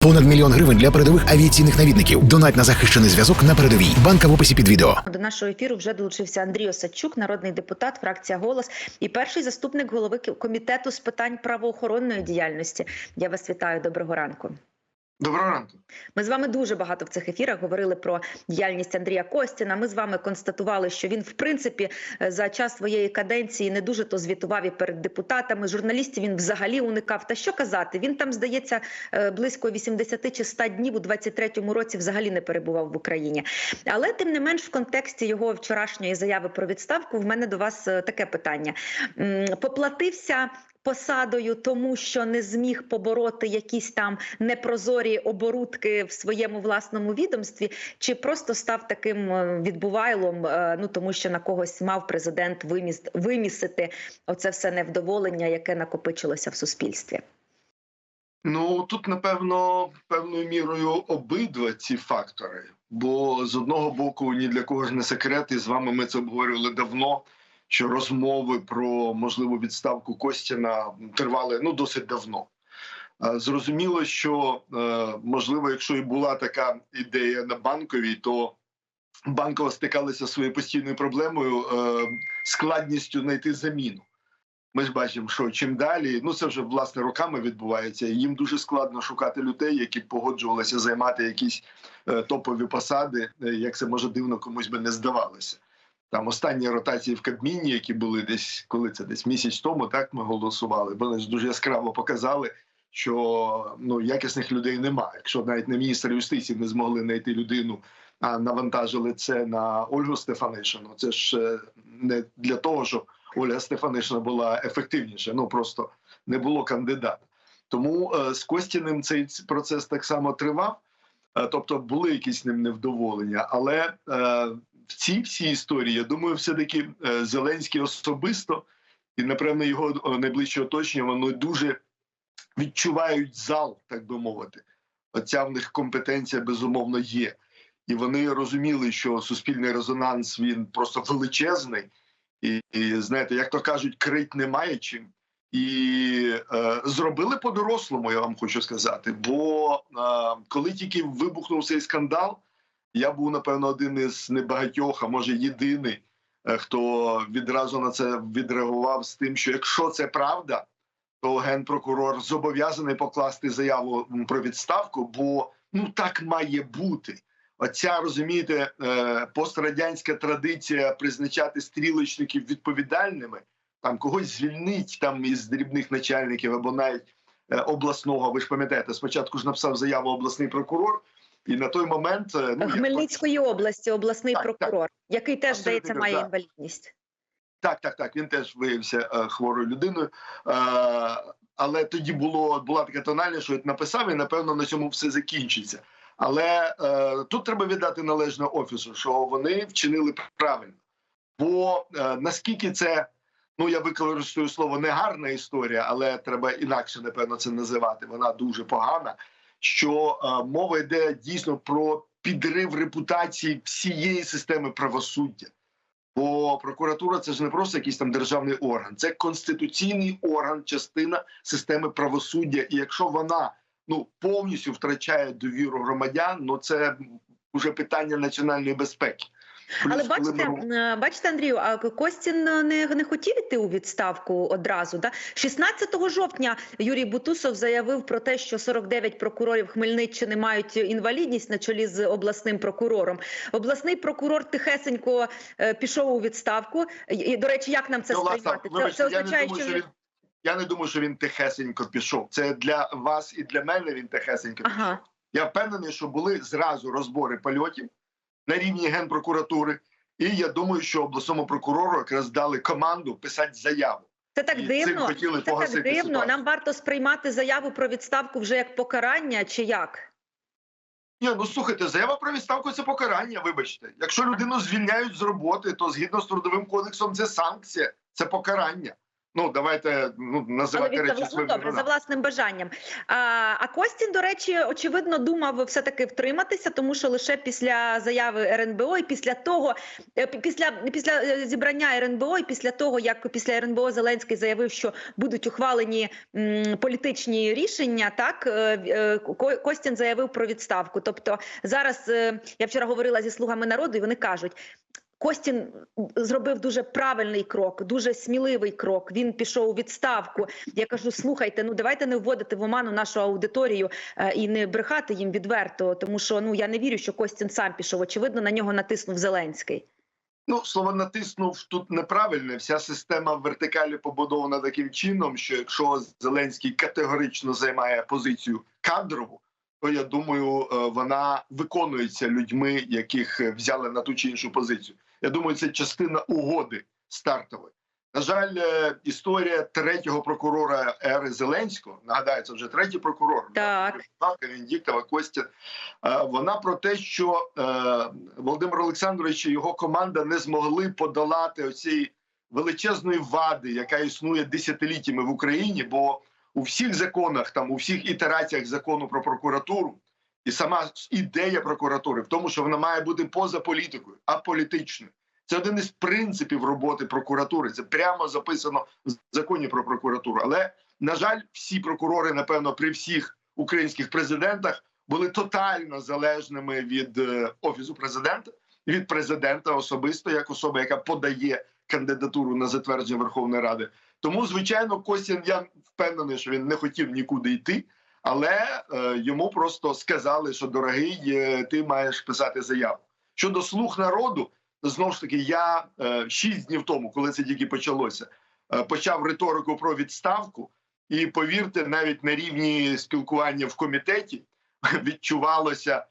Понад мільйон гривень для передових авіаційних навідників. Донать на захищений зв'язок на передовій. Банка в описі під відео. До нашого ефіру вже долучився Андрій Осадчук, народний депутат, фракція Голос і перший заступник голови комітету з питань правоохоронної діяльності. Я вас вітаю. Доброго ранку. Доброго ранку. Ми з вами дуже багато в цих ефірах говорили про діяльність Андрія Костіна. Ми з вами констатували, що він, в принципі, за час своєї каденції не дуже то звітував і перед депутатами. Журналістів він взагалі уникав. Та що казати? Він там здається е, близько 80 чи 100 днів у 23-му році взагалі не перебував в Україні. Але тим не менш, в контексті його вчорашньої заяви про відставку, в мене до вас е, таке питання: поплатився посадою, тому що не зміг побороти якісь там непрозорі оборудки в своєму власному відомстві, чи просто став таким е, відбувайлом, е, ну тому що на когось мав президент виміст вимісити оце все невдоволення, яке накопичилося в суспільстві. Ну тут напевно певною мірою обидва ці фактори. Бо з одного боку ні для кого ж не секрет, і з вами ми це обговорювали давно. Що розмови про можливу відставку Костіна тривали ну досить давно. Е, Зрозуміло, що е, можливо, якщо і була така ідея на банковій, то банкова стикалася зі своєю постійною проблемою е, складністю знайти заміну. Ми ж бачимо, що чим далі, ну це вже власне роками відбувається. і Їм дуже складно шукати людей, які погоджувалися займати якісь топові посади, як це може дивно комусь би не здавалося. Там останні ротації в Кабміні, які були десь коли це десь місяць тому, так ми голосували. Вони ж дуже яскраво показали, що ну якісних людей немає. Якщо навіть на міністра юстиції не змогли знайти людину, а навантажили це на Ольгу Стефанишину. Це ж е, не для того, щоб Ольга Стефанишина була ефективніша. Ну просто не було кандидата. Тому е, з Костіним цей процес так само тривав. Е, тобто були якісь ним невдоволення, але е, в цій всій історії я думаю, все таки е, Зеленський особисто і напевно його е, найближче оточення воно дуже відчувають зал, так би мовити. Оця в них компетенція безумовно є, і вони розуміли, що суспільний резонанс він просто величезний, і, і знаєте, як то кажуть, крить немає чим. І е, зробили по-дорослому, я вам хочу сказати. Бо е, коли тільки вибухнув цей скандал, я був напевно один із небагатьох, а може єдиний, е, хто відразу на це відреагував з тим, що якщо це правда, то генпрокурор зобов'язаний покласти заяву про відставку, бо ну так має бути. Оця розумієте, е, пострадянська традиція призначати стрілочників відповідальними, там когось звільнить там із дрібних начальників або навіть е, обласного. Ви ж пам'ятаєте, спочатку ж написав заяву обласний прокурор, і на той момент е, ну, як Хмельницької області, обласний Так, так. прокурор, який теж здається має да. інвалідність. Так, так, так. Він теж виявився е, хворою людиною. Е, але тоді було була така тональність, що я написав, і напевно на цьому все закінчиться. Але е, тут треба віддати належне офісу, що вони вчинили правильно. Бо е, наскільки це, ну я використаю слово негарна історія, але треба інакше, напевно, це називати. Вона дуже погана. Що е, мова йде дійсно про підрив репутації всієї системи правосуддя. Бо прокуратура це ж не просто якийсь там державний орган, це конституційний орган, частина системи правосуддя. І якщо вона ну повністю втрачає довіру громадян, ну це вже питання національної безпеки. Плюс, Але бачите, ми- е, бачите, Андрію, а Костін не, не хотів іти у відставку одразу. Да? 16 жовтня Юрій Бутусов заявив про те, що 49 прокурорів Хмельниччини мають інвалідність на чолі з обласним прокурором. Обласний прокурор тихесенько е, пішов у відставку. І, до речі, як нам це Ну, сприймати? Це, це означає, що що він. Я не думаю, що він тихесенько пішов. Це для вас і для мене він тихесенько пішов. ага. Я впевнений, що були зразу розбори польотів на рівні генпрокуратури, і я думаю, що обласному прокурору якраз дали команду писати заяву. Це так І дивно. хотіли Це так дивно. ситуацію. Нам варто сприймати заяву про відставку вже як покарання, чи як? Ні, ну слухайте, заява про відставку це покарання. Вибачте, якщо людину звільняють з роботи, то згідно з трудовим кодексом це санкція, це покарання. Ну давайте ну називати речі своїми добре, за власним бажанням. А, а Костін, до речі, очевидно, думав все-таки втриматися, тому що лише після заяви РНБО і після того, е, після, після е, зібрання РНБО і після того, як після РНБО Зеленський заявив, що будуть ухвалені м, політичні рішення, так е, Ко- Костін заявив про відставку. Тобто зараз я вчора говорила зі слугами народу, і вони кажуть. Костін зробив дуже правильний крок, дуже сміливий крок. Він пішов у відставку. Я кажу: слухайте, ну давайте не вводити в оману нашу аудиторію е, і не брехати їм відверто, тому що ну я не вірю, що Костін сам пішов. Очевидно, на нього натиснув Зеленський. Ну, слово натиснув тут неправильне. Вся система в вертикалі побудована таким чином, що якщо Зеленський категорично займає позицію кадрову, то я думаю, е, вона виконується людьми, яких взяли на ту чи іншу позицію. Я думаю, це частина угоди стартової. На жаль, е, історія третього прокурора ери Зеленського нагадаю, це вже третій прокурор. Так. Венедіктова, Костя. Е, Вона про те, що е, Володимир Олександрович і його команда не змогли подолати оцієї величезної вади, яка існує десятиліттями в Україні. Бо у всіх законах, там у всіх ітераціях закону про прокуратуру, і сама ідея прокуратури в тому, що вона має бути поза політикою, аполітичною. Це один із принципів роботи прокуратури. Це прямо записано в законі про прокуратуру. Але на жаль, всі прокурори, напевно, при всіх українських президентах були тотально залежними від е, офісу президента, від президента особисто, як особа, яка подає кандидатуру на затвердження Верховної Ради. Тому, звичайно, Костян, я впевнений, що він не хотів нікуди йти, але е, йому просто сказали, що дорогий, е, ти маєш писати заяву. Щодо слуг народу, знову ж таки, я е, шість днів тому, коли це тільки почалося, почав риторику про відставку. І повірте, навіть на рівні спілкування в комітеті відчувалося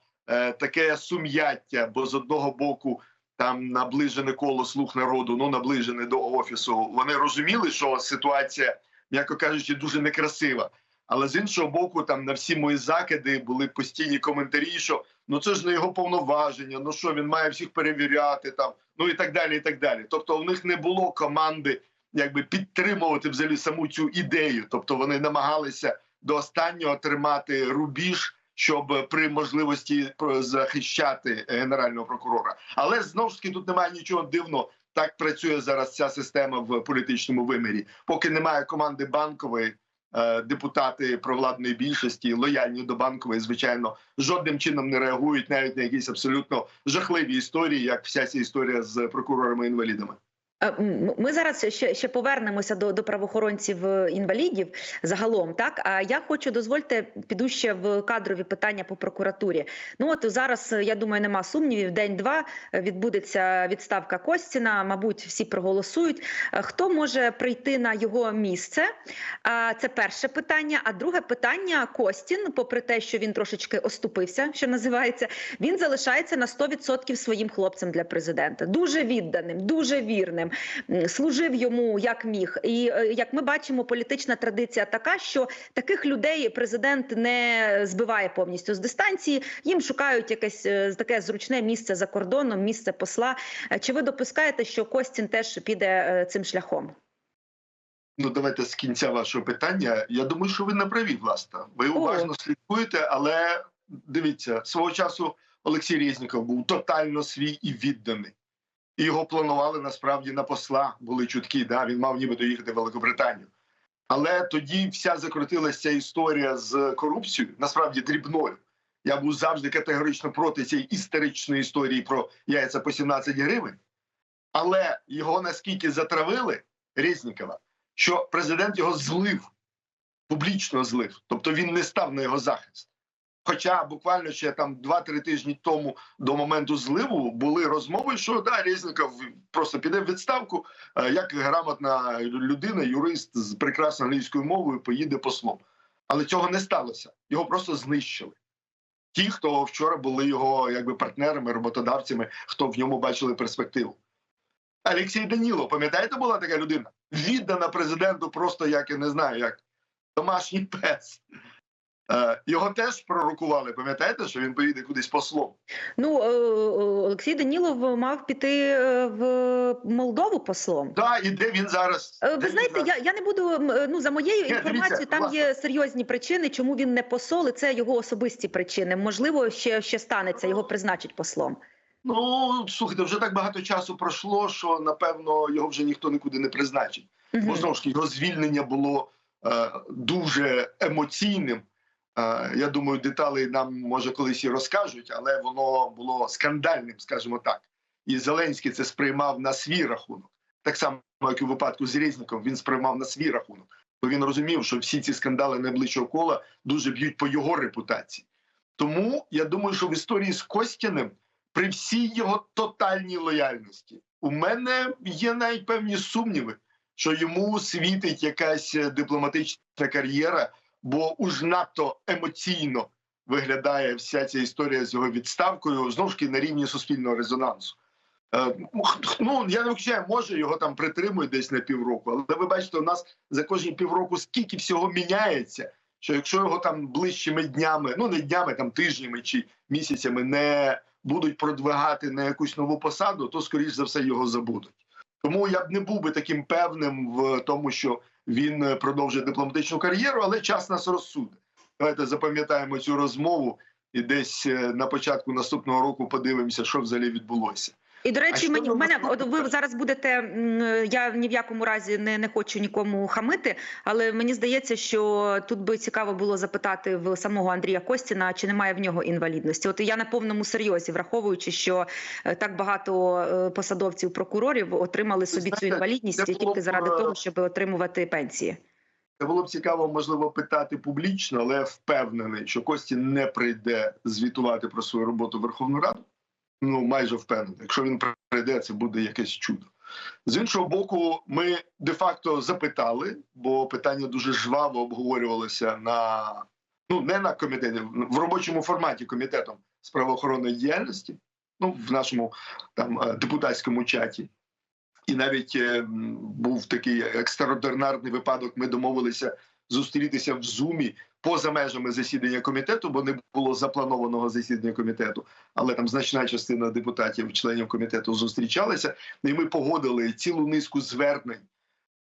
таке сум'яття, бо з одного боку там наближене коло слуг народу, ну наближене до офісу. Вони розуміли, що ситуація, м'яко кажучи, дуже некрасива. Але з іншого боку, там на всі мої закиди були постійні коментарі, що ну це ж не його повноваження, ну що він має всіх перевіряти там, ну і так далі. І так далі. Тобто, у них не було команди якби підтримувати взагалі саму цю ідею. Тобто вони намагалися до останнього тримати рубіж, щоб при можливості про- захищати генерального прокурора. Але знову ж таки тут немає нічого дивного. Так працює зараз ця система в політичному вимірі. Поки немає команди банкової, е, депутати провладної більшості лояльні до банкової, звичайно, жодним чином не реагують навіть на якісь абсолютно жахливі історії, як вся ця історія з прокурорами-інвалідами. Е, Ми зараз ще, ще повернемося до, до правоохоронців е, інвалідів загалом. Так а я хочу дозвольте піду ще в кадрові питання по прокуратурі. Ну от зараз е, я думаю, нема сумнівів. День-два відбудеться відставка Костіна. Мабуть, всі проголосують. Хто може прийти на його місце? Це перше питання. А друге питання: Костін, попри те, що він трошечки оступився, що називається, він залишається на 100% своїм хлопцем для президента. Дуже відданим, дуже вірним. М, Служив йому як міг. І е, як ми бачимо, політична традиція така, що таких людей президент не збиває повністю з дистанції. Їм шукають якесь е, таке зручне місце за кордоном, місце посла. Е, Чи ви допускаєте, що Костін теж піде цим шляхом? Ну, давайте з кінця вашого питання. Я думаю, що ви не праві, власне. Ви уважно слідкуєте, але дивіться, свого часу Олексій Резніков був тотально свій і відданий. І його планували насправді на посла. Були чутки, да, він мав ніби доїхати в Великобританію. Але тоді вся закрутилася історія з корупцією, насправді дрібною. Я був завжди категорично проти цієї історичної історії про яйця по 17 гривень. Але його наскільки затравили Резнікова, що президент його злив, публічно злив. Тобто він не став на його захист. Хоча буквально ще там 2-3 тижні тому до моменту зливу були розмови, що да, Резніков просто піде в відставку, е, як грамотна людина, юрист з прекрасною англійською мовою поїде послом. Але цього не сталося. Його просто знищили. Ті, хто вчора були його якби партнерами, роботодавцями, хто в ньому бачили перспективу. Олексій Данілов, пам'ятаєте, була така людина? Віддана президенту просто як я не знаю, як домашній пес. Е, Його теж пророкували. Пам'ятаєте, що він поїде кудись послом? Ну е, е, Олексій Данілов мав піти в Молдову послом. Да, і де він зараз? Де Ви знаєте, зараз? я, я не буду ну за моєю Ні, інформацією. дивіться, Там власне. є серйозні причини, чому він не посол. і Це його особисті причини. Можливо, ще ще станеться. Його призначать послом. Ну слухайте, вже так багато часу пройшло, що напевно його вже ніхто нікуди не призначить. Бо знову ж його звільнення було е, дуже емоційним. Е, я думаю, деталі нам може колись і розкажуть, але воно було скандальним, скажімо так. І Зеленський це сприймав на свій рахунок. Так само, як і у випадку з Резніком, він сприймав на свій рахунок. Бо він розумів, що всі ці скандали найближчого кола дуже б'ють по його репутації. Тому я думаю, що в історії з Костяним, при всій його тотальній лояльності, у мене є навіть певні сумніви, що йому світить якась е, дипломатична кар'єра, бо уж надто емоційно виглядає вся ця історія з його відставкою знову ж таки на рівні суспільного резонансу. Е, Ну я не вивчаю, може його там притримують десь на півроку, але ви бачите, у нас за кожні півроку скільки всього міняється. Що якщо його там ближчими днями, ну не днями, там тижнями чи місяцями не будуть продвигати на якусь нову посаду, то скоріш за все його забудуть. Тому я б не був би таким певним в тому, що він е, продовжує дипломатичну кар'єру, але час нас розсуде. Давайте запам'ятаємо цю розмову і десь е, на початку наступного року подивимося, що взагалі відбулося. І до речі, мені мене от ви зараз будете. Я ні в якому разі не, не хочу нікому хамити, але мені здається, що тут би цікаво було запитати в самого Андрія Костіна, чи немає в нього інвалідності. От я на повному серйозі, враховуючи, що е, так багато е, посадовців прокурорів отримали собі цю інвалідність тільки заради е, того, щоб отримувати пенсії. Це було б цікаво, можливо, питати публічно, але я впевнений, що Кості не прийде звітувати про свою роботу в Верховну Раду. Ну майже впевнений. Якщо він прийде, це буде якесь чудо. З іншого боку, ми де-факто запитали, бо питання дуже жваво обговорювалося на ну не на комітеті, в робочому форматі комітетом з правоохоронної діяльності, ну в нашому там е, депутатському чаті. І навіть е, був такий екстраординарний випадок. Ми домовилися зустрітися в зумі поза межами засідання комітету, бо не було запланованого засідання комітету. Але там значна частина депутатів, членів комітету, зустрічалися, і ми погодили цілу низку звернень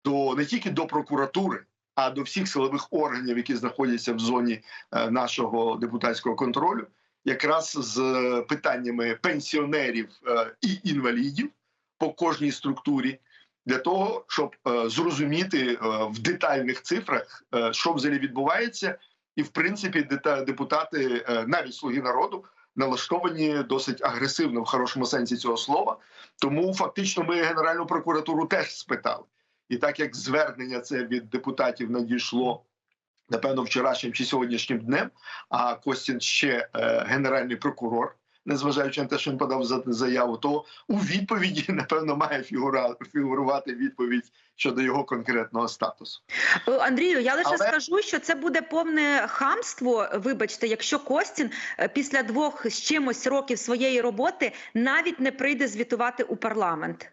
до не тільки до прокуратури, а до всіх силових органів, які знаходяться в зоні е, нашого депутатського контролю, якраз з питаннями пенсіонерів е, і інвалідів по кожній структурі. Для того щоб е, зрозуміти е, в детальних цифрах, е, що взагалі відбувається, і в принципі депутати, навіть слуги народу, налаштовані досить агресивно в хорошому сенсі цього слова. Тому фактично ми генеральну прокуратуру теж спитали. І так як звернення це від депутатів надійшло напевно вчорашнім чи сьогоднішнім днем, а Костін ще е, генеральний прокурор, незважаючи на те, що він подав за- заяву, то у відповіді напевно має фігура, фігурувати відповідь щодо його конкретного статусу. Е, Андрію, я лише Але- скажу, що це буде повне хамство. Вибачте, якщо Костін е, після двох з чимось років своєї роботи навіть не прийде звітувати у парламент.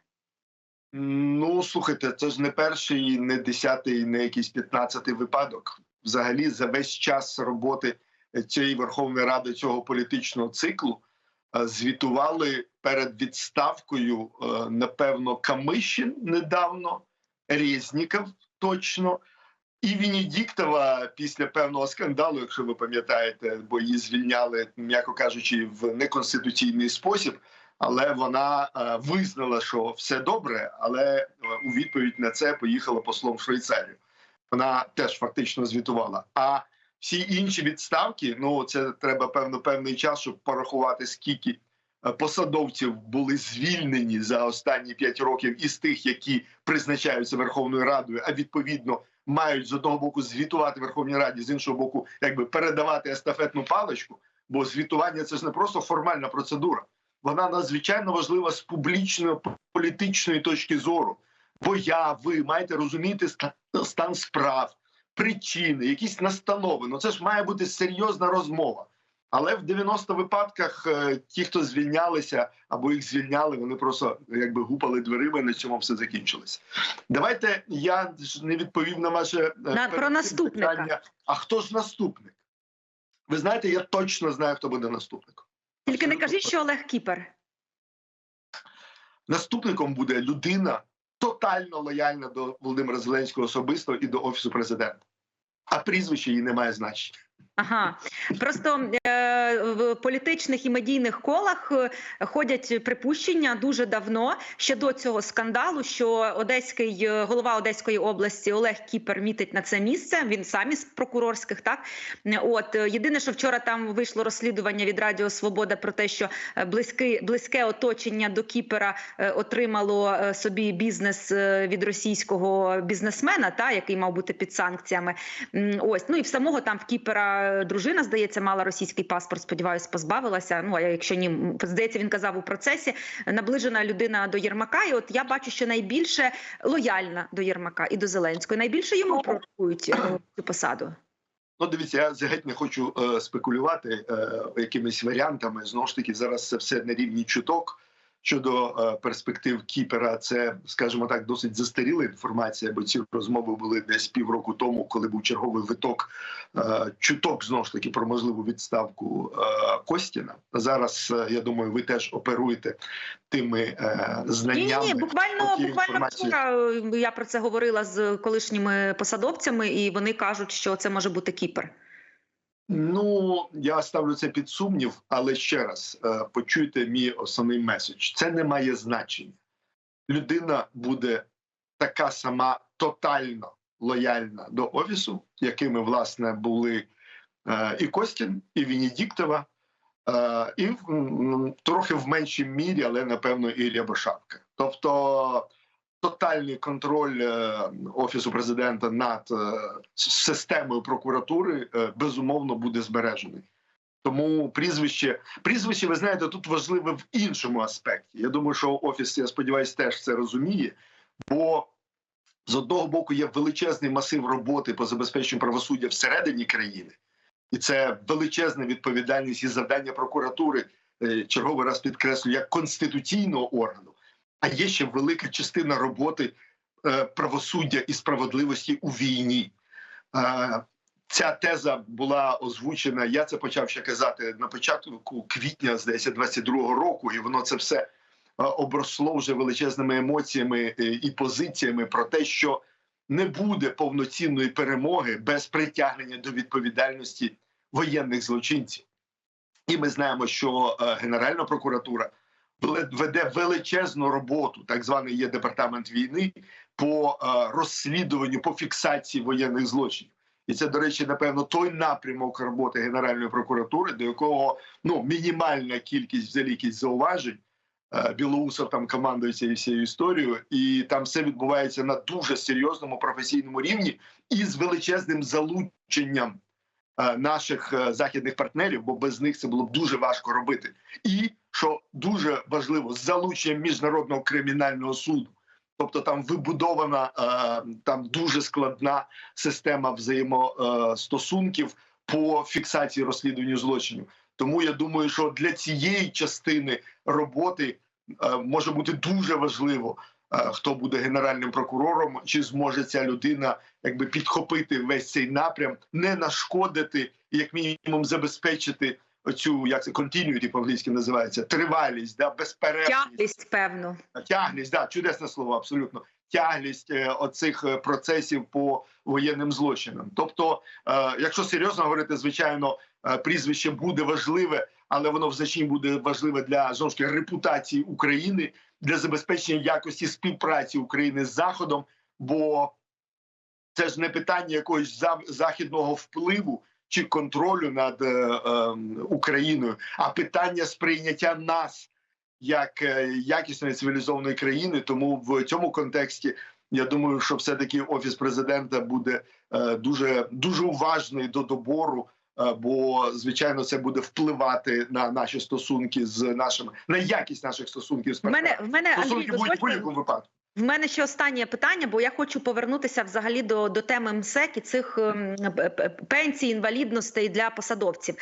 Ну слухайте, це ж не перший, не десятий, не якийсь п'ятнадцятий випадок. Взагалі, за весь час роботи цієї Верховної Ради цього політичного циклу е, звітували перед відставкою, е, напевно, Камишин недавно, Резніков точно. І Венедіктова після певного скандалу, якщо ви пам'ятаєте, бо її звільняли, м'яко кажучи, в неконституційний спосіб. Але вона е, визнала, що все добре, але е, у відповідь на це поїхала послом в Швейцарію. Вона теж фактично звітувала. А всі інші відставки, ну це треба певно певний час, щоб порахувати, скільки е, посадовців були звільнені за останні п'ять років із тих, які призначаються Верховною Радою, а відповідно мають з одного боку звітувати Верховній Раді, з іншого боку, якби передавати естафетну паличку. Бо звітування це ж не просто формальна процедура вона надзвичайно важлива з публічної політичної точки зору. Бо я, ви маєте розуміти стан справ, причини, якісь настанови. Ну це ж має бути серйозна розмова. Але в 90 випадках е, ті, хто звільнялися або їх звільняли, вони просто якби гупали дверима, і на цьому все закінчилося. Давайте я не відповів на ваше е, На- про наступника. питання. А хто ж наступник? Ви знаєте, я точно знаю, хто буде наступником. Тільки не кажіть, що Олег Кіпер. Наступником буде людина тотально лояльна до Володимира Зеленського особисто і до офісу президента. А прізвище їй не має значення. Ага, просто е, в політичних і медійних колах е, ходять припущення дуже давно ще до цього скандалу, що одеський е, голова Одеської області Олег Кіпер мітить на це місце. Він сам із прокурорських. Так от е, єдине, що вчора там вийшло розслідування від Радіо Свобода про те, що близьке, близьке оточення до Кіпера отримало собі бізнес від російського бізнесмена, та який мав бути під санкціями. Ось ну і в самого там в Кіпера дружина, здається, мала російський паспорт. Сподіваюсь, позбавилася. Ну а якщо ні, здається, він казав у процесі наближена людина до Єрмака. І от я бачу, що найбільше лояльна до Єрмака і до Зеленського. Найбільше йому пророкують е, цю посаду. Ну, дивіться, я геть не хочу е, спекулювати е, якимись варіантами. Знову ж таки, зараз це все на рівні чуток. Щодо е, перспектив Кіпера, це, скажімо так, досить застаріла інформація, бо ці розмови були десь півроку тому, коли був черговий виток е, чуток знову ж таки про можливу відставку е, Костіна. Зараз я думаю, ви теж оперуєте тими знаннями. ні, ні, буквально буквально вчора я про це говорила з колишніми посадовцями, і вони кажуть, що це може бути Кіпер. Ну я ставлю це під сумнів, але ще раз е, почуйте мій основний меседж. Це не має значення. Людина буде така сама тотально лояльна до офісу, якими власне були е, і Костін, і Венедіктова, е, і трохи в меншій мірі, але напевно і Рябошапка. Тобто тотальний контроль е, офісу президента над е, системою прокуратури е, безумовно буде збережений. Тому прізвище, прізвище, ви знаєте, тут важливе в іншому аспекті. Я думаю, що офіс, я сподіваюся, теж це розуміє, бо з одного боку є величезний масив роботи по забезпеченню правосуддя всередині країни, і це величезна відповідальність і завдання прокуратури. Черговий раз підкреслю як конституційного органу. А є ще велика частина роботи е, правосуддя і справедливості у війні. Е, ця теза була озвучена. Я це почав ще казати на початку квітня, здається, 22-го року, і воно це все е, обросло вже величезними емоціями і позиціями про те, що не буде повноцінної перемоги без притягнення до відповідальності воєнних злочинців. І ми знаємо, що Генеральна прокуратура веде величезну роботу, так званий є департамент війни по е, розслідуванню, по фіксації воєнних злочинів. І це, до речі, напевно, той напрямок роботи Генеральної прокуратури, до якого ну мінімальна кількість взагалі якісь зауважень. Е, Білоусов там командує цією всією історією, і там все відбувається на дуже серйозному професійному рівні і з величезним залученням е, наших західних партнерів, бо без них це було б дуже важко робити. І що дуже важливо, з залученням міжнародного кримінального суду. Тобто там вибудована е, там дуже складна система взаємостосунків по фіксації розслідуванню злочинів. Тому я думаю, що для цієї частини роботи е, може бути дуже важливо, е, хто буде генеральним прокурором, чи зможе ця людина якби підхопити весь цей напрям, не нашкодити як мінімум забезпечити оцю як це continuity по-англійськи називається тривалість, да безперервність Тяглість, певно. тяглість, да, чудесне слово, абсолютно. Тяглість е, оцих е, процесів по воєнним злочинам. Тобто, е, якщо серйозно говорити, звичайно, е, прізвище буде важливе, але воно в значенні буде важливе для знову ж таки репутації України, для забезпечення якості співпраці України з Заходом. Бо це ж не питання якогось західного впливу чи контролю над е, е, Україною, а питання сприйняття нас як е, якісної цивілізованої країни. Тому в цьому контексті я думаю, що все таки офіс президента буде е, дуже дуже уважний до добору. е, Бо звичайно це буде впливати на наші стосунки з нашими на якість наших стосунків з В мене в мене Андрій, стосунки в будь-якому випадку. В мене ще останнє питання, бо я хочу повернутися взагалі до, до теми МСЕК і цих ем, п- п- пенсій, інвалідностей для посадовців.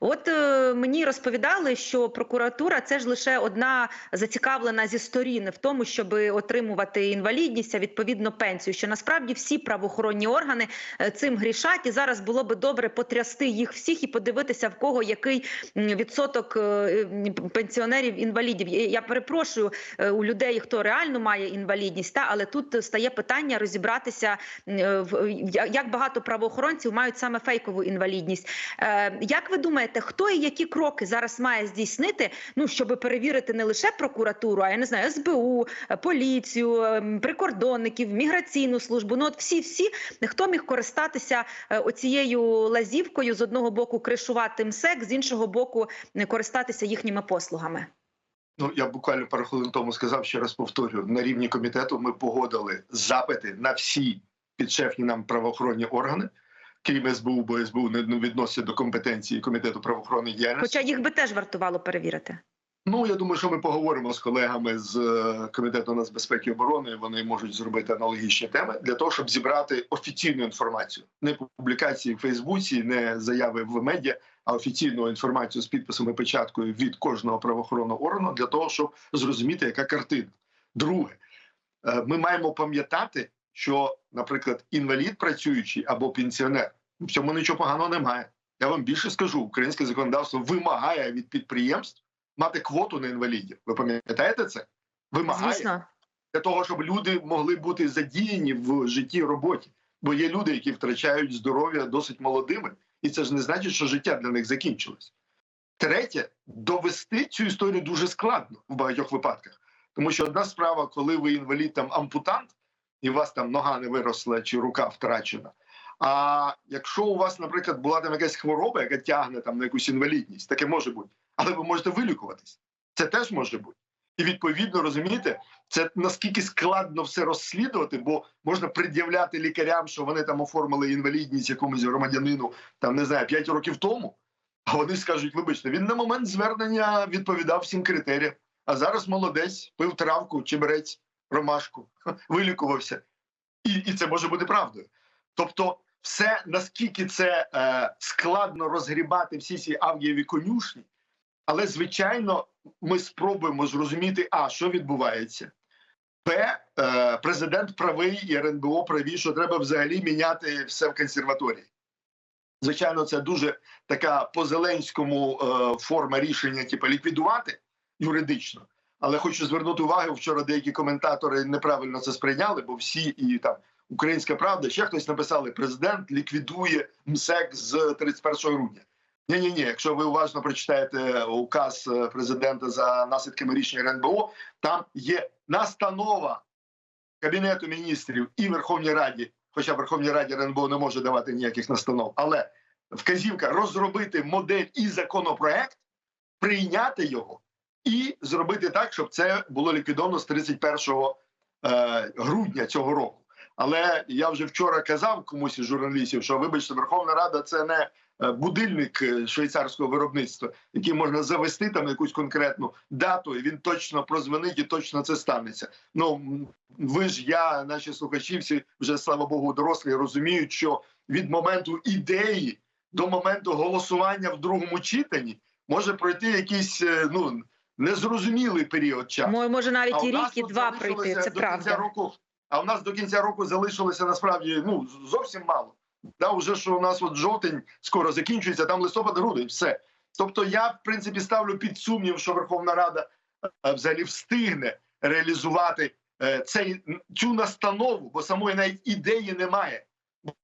От е, мені розповідали, що прокуратура це ж лише одна зацікавлена зі сторін в тому, щоб отримувати інвалідність, а відповідно пенсію. Що насправді всі правоохоронні органи е, цим грішать, і зараз було би добре потрясти їх всіх і подивитися, в кого який відсоток е, пенсіонерів інвалідів. Я перепрошую е, у людей, хто реально має інвалідність, та але тут стає питання розібратися е, як багато правоохоронців мають саме фейкову інвалідність. Е, Як ви думаєте, хто і які кроки зараз має здійснити, ну щоб перевірити не лише прокуратуру, а я не знаю, СБУ, е, поліцію, прикордонників, міграційну службу? Ну от всі, всі хто міг користатися оцією лазівкою з одного боку кришувати МСЕК, з іншого боку не користатися їхніми послугами. Ну я буквально пару хвилин тому сказав, ще раз повторюю, на рівні комітету ми погодили запити на всі підшефні нам правоохоронні органи, крім СБУ, бо СБУ не відноситься до компетенції комітету правоохоронної діяльності. Хоча їх би теж вартувало перевірити. Ну я думаю, що ми поговоримо з колегами з е, комітету нацбезпеки і оборони. Вони можуть зробити аналогічні теми для того, щоб зібрати офіційну інформацію, не публікації в Фейсбуці, не заяви в медіа, а офіційну інформацію з підписом і печаткою від кожного правоохоронного органу для того, щоб зрозуміти, яка картина. Друге, е, ми маємо пам'ятати, що, наприклад, інвалід працюючий або пенсіонер в цьому нічого поганого немає. Я вам більше скажу, українське законодавство вимагає від підприємств мати квоту на інвалідів. Ви пам'ятаєте це? Вимагає Звісно, для того, щоб люди могли бути задіяні в житті роботі. Бо є люди, які втрачають здоров'я досить молодими, і це ж не значить, що життя для них закінчилось. Третє, довести цю історію дуже складно в багатьох випадках. Тому що одна справа, коли ви інвалід там ампутант, і у вас там нога не виросла чи рука втрачена. А якщо у вас, наприклад, була там якась хвороба, яка тягне там на якусь інвалідність, таке може бути, але ви можете вилікуватись. Це теж може бути. І відповідно розумієте, це наскільки складно все розслідувати, бо можна пред'являти лікарям, що вони там оформили інвалідність якомусь громадянину, там не знаю, 5 років тому. А вони скажуть: вибачте, він на момент звернення відповідав всім критеріям. А зараз молодець, пив травку, чебрець, ромашку, вилікувався. І, і це може бути правдою. Тобто, все наскільки це е, складно розгрібати всі ці авгієві конюшні, але звичайно, ми спробуємо зрозуміти, а що відбувається. П, е, президент правий і РНБО праві, що треба взагалі міняти все в консерваторії. Звичайно, це дуже така по Зеленському е, форма рішення, типу, ліквідувати юридично. Але хочу звернути увагу, вчора деякі коментатори неправильно це сприйняли, бо всі і там Українська Правда, ще хтось написали: президент ліквідує МСЕК з 31 грудня. Ні, ні, ні. Якщо ви уважно прочитаєте указ е, президента за наслідками рішення РНБО, там є настанова Кабінету міністрів і Верховній Раді, хоча Верховній Раді РНБО не може давати ніяких настанов, але вказівка розробити модель і законопроект, прийняти його і зробити так, щоб це було ліквідовано з 31 е, грудня цього року. Але я вже вчора казав комусь із журналістів, що вибачте, Верховна Рада це не е, будильник е, швейцарського виробництва, який можна завести там якусь конкретну дату, і він точно прозвонить і точно це станеться. Ну ви ж я, наші слухачі, всі вже слава Богу, дорослі розуміють, що від моменту ідеї до моменту голосування в другому читанні може пройти якийсь е, ну незрозумілий період часу. Може навіть і рік, і два пройти. Це до правда. року. А у нас до кінця року залишилося насправді ну зовсім мало. Да, уже що у нас от жовтень скоро закінчується, там листопад, грудень, все. Тобто, я в принципі ставлю під сумнів, що Верховна Рада е, взагалі встигне реалізувати е, цей цю настанову, бо самої навіть ідеї немає.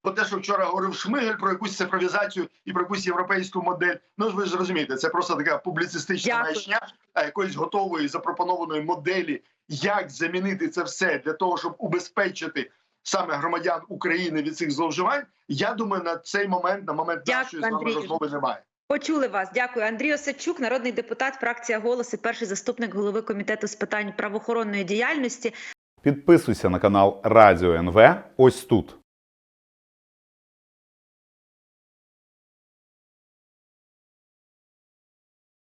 Бо те, що вчора говорив Шмигель про якусь цифровізацію і про якусь європейську модель, ну ж ви ж розумієте, це просто така публіцистична маячня, а якоїсь готової запропонованої моделі, як замінити це все для того, щоб убезпечити саме громадян України від цих зловживань. Я думаю, на цей момент, на момент нашої з вами розмови немає. Почули вас. Дякую. Андрій Осадчук, народний депутат, фракція «Голос» і перший заступник голови комітету з питань правоохоронної діяльності. Підписуйся на канал Радіо НВ ось тут.